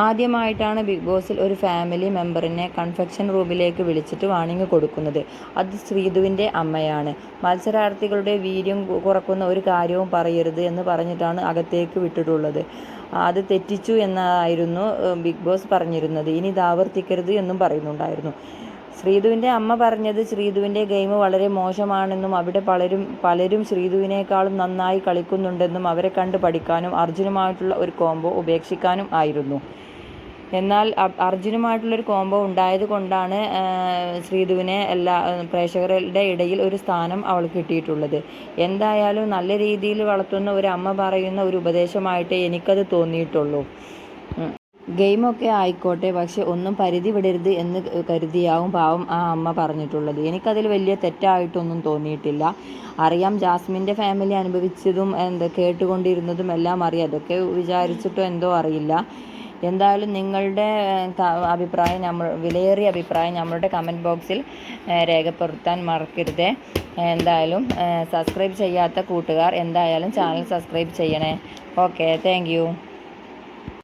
ആദ്യമായിട്ടാണ് ബിഗ് ബോസിൽ ഒരു ഫാമിലി മെമ്പറിനെ കൺഫെക്ഷൻ റൂമിലേക്ക് വിളിച്ചിട്ട് വാണിംഗ് കൊടുക്കുന്നത്. അത് ശ്രീധുവിന്റെ അമ്മയാണ്. മത്സരാർത്ഥികളുടെ വീര്യം കുറക്കുന്ന ഒരു കാര്യവും പറയരുത് എന്ന് പറഞ്ഞിട്ടാണ് അകത്തേക്ക് വിട്ടിട്ടുള്ളത്. അത് തെറ്റിച്ചു എന്നായിരുന്നു ബിഗ് ബോസ് പറഞ്ഞിരുന്നത്. ഇനി ഇത് ആവർത്തിക്കരുത് എന്നും പറയുന്നുണ്ടായിരുന്നു. ശ്രീധുവിന്റെ അമ്മ പറഞ്ഞത് ശ്രീധുവിന്റെ ഗെയിം വളരെ മോശമാണെന്നും അവിടെ പലരും പലരും ശ്രീധുവിനേക്കാളും നന്നായി കളിക്കുന്നുണ്ടെന്നും അവരെ കണ്ട് പഠിക്കാനും അർജുനുമായിട്ടുള്ള ഒരു കോംബോ ഉപേക്ഷിക്കാനും ആയിരുന്നു. എന്നാൽ അർജുനുമായിട്ടുള്ളൊരു കോംബോ ഉണ്ടായത് കൊണ്ടാണ് ശ്രീധുവിനെ എല്ലാ പ്രേക്ഷകരുടെ ഇടയിൽ ഒരു സ്ഥാനം അവൾ കിട്ടിയിട്ടുള്ളത്. എന്തായാലും നല്ല രീതിയിൽ വളർത്തുന്ന ഒരു അമ്മ പറയുന്ന ഒരു ഉപദേശമായിട്ട് എനിക്കത് തോന്നിയിട്ടുള്ളൂ. ഗെയിമൊക്കെ ആയിക്കോട്ടെ പക്ഷെ ഒന്നും പരിധി വിടരുത് എന്ന് കരുതിയാവും പാവം ആ അമ്മ പറഞ്ഞിട്ടുള്ളത്. എനിക്കതിൽ വലിയ തെറ്റായിട്ടൊന്നും തോന്നിയിട്ടില്ല. അറിയാം ജാസ്മിന്റെ ഫാമിലി അനുഭവിച്ചതും എന്താ കേട്ടുകൊണ്ടിരുന്നതും എല്ലാം അറിയാം. അതൊക്കെ വിചാരിച്ചിട്ടോ എന്തോ അറിയില്ല. എന്തായാലും നിങ്ങളുടെ അഭിപ്രായം നമ്മൾ വിലയേറിയ അഭിപ്രായം നമ്മളുടെ കമന്റ് ബോക്സിൽ രേഖപ്പെടുത്താൻ മറക്കരുത്. എന്തായാലും സബ്സ്ക്രൈബ് ചെയ്യാത്ത കൂട്ടുകാർ എന്തായാലും ചാനൽ സബ്സ്ക്രൈബ് ചെയ്യണേ. Okay thank